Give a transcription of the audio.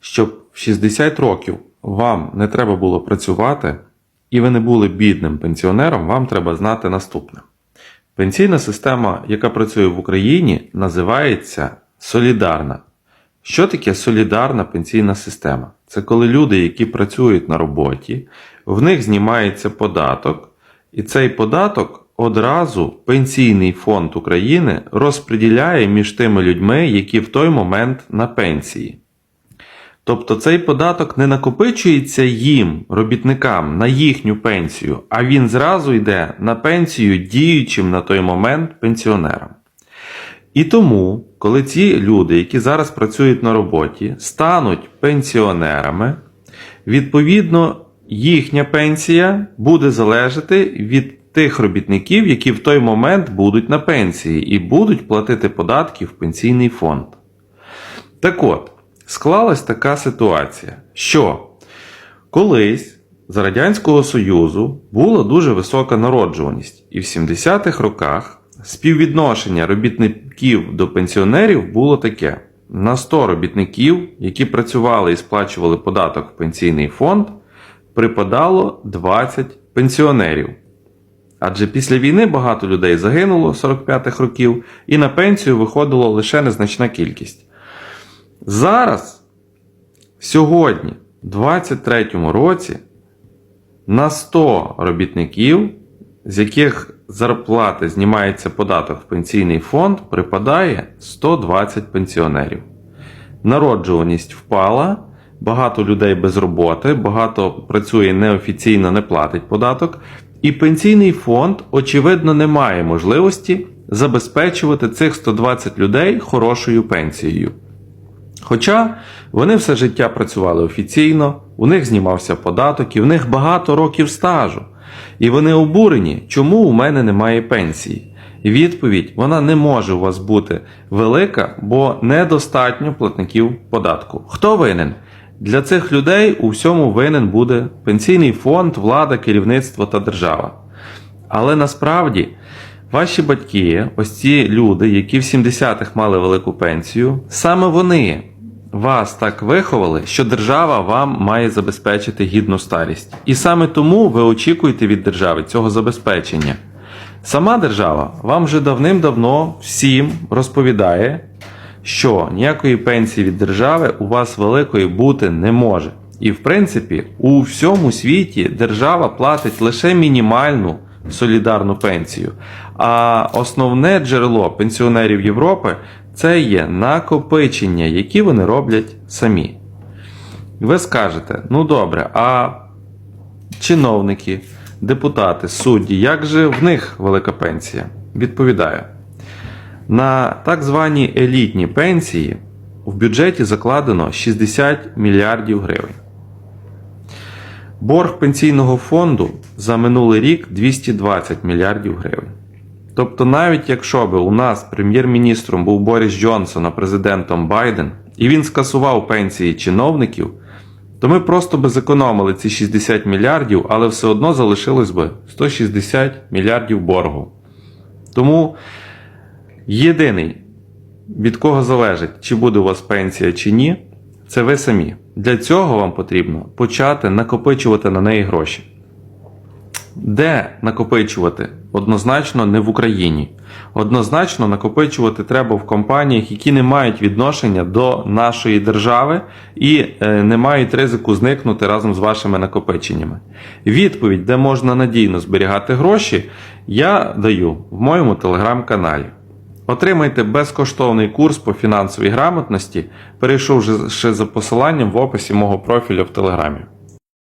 Щоб в 60 років вам не треба було працювати і ви не були бідним пенсіонером, вам треба знати наступне. Пенсійна система, яка працює в Україні, називається солідарна. Що таке солідарна пенсійна система? Це коли люди, які працюють на роботі, в них знімається податок, і цей податок одразу Пенсійний фонд України розподіляє між тими людьми, які в той момент на пенсії. Тобто цей податок не накопичується їм, робітникам, на їхню пенсію, а він зразу йде на пенсію діючим на той момент пенсіонерам. І тому, коли ці люди, які зараз працюють на роботі, стануть пенсіонерами, відповідно, їхня пенсія буде залежати від тих робітників, які в той момент будуть на пенсії і будуть платити податки в пенсійний фонд. Так от, склалась така ситуація, що колись за Радянського Союзу була дуже висока народжуваність, і в 70-х роках співвідношення робітників до пенсіонерів було таке: на 100 робітників, які працювали і сплачували податок в пенсійний фонд, припадало 20 пенсіонерів. Адже після війни багато людей загинуло 45-х років, і на пенсію виходило лише незначна кількість. Зараз, сьогодні, в 23-му році, на 100 робітників, з яких зарплати знімається податок в пенсійний фонд, припадає 120 пенсіонерів. Народжуваність впала, багато людей без роботи, багато працює неофіційно, не платить податок. І пенсійний фонд, очевидно, не має можливості забезпечувати цих 120 людей хорошою пенсією. Хоча вони все життя працювали офіційно, у них знімався податок і в них багато років стажу. І вони обурені, чому у мене немає пенсії. Відповідь вона не може у вас бути велика, бо недостатньо платників податку. Хто винен? Для цих людей у всьому винен буде пенсійний фонд, влада, керівництво та держава. Але насправді ваші батьки, ось ці люди, які в 70-х мали велику пенсію, саме вони вас так виховали, що держава вам має забезпечити гідну старість. І саме тому ви очікуєте від держави цього забезпечення. Сама держава вам вже давним-давно всім розповідає, що ніякої пенсії від держави у вас великої бути не може. І в принципі, у всьому світі держава платить лише мінімальну солідарну пенсію. А основне джерело пенсіонерів Європи це є накопичення, які вони роблять самі. Ви скажете, ну добре, а чиновники, депутати, судді, як же в них велика пенсія? Відповідаю. На так звані елітні пенсії в бюджеті закладено 60 мільярдів гривень. Борг пенсійного фонду за минулий рік 220 мільярдів гривень. Тобто, навіть якщо би у нас прем'єр-міністром був Борис Джонсон, а президентом Байден, і він скасував пенсії чиновників, то ми просто би зекономили ці 60 мільярдів, але все одно залишилось би 160 мільярдів боргу. Тому єдиний, від кого залежить, чи буде у вас пенсія чи ні, це ви самі. Для цього вам потрібно почати накопичувати на неї гроші. Де накопичувати? Однозначно не в Україні. Однозначно накопичувати треба в компаніях, які не мають відношення до нашої держави і е, не мають ризику зникнути разом з вашими накопиченнями. Відповідь, де можна надійно зберігати гроші, я даю в моєму телеграм-каналі. Отримайте безкоштовний курс по фінансовій грамотності, перейшовши за посиланням в описі мого профілю в Телеграмі.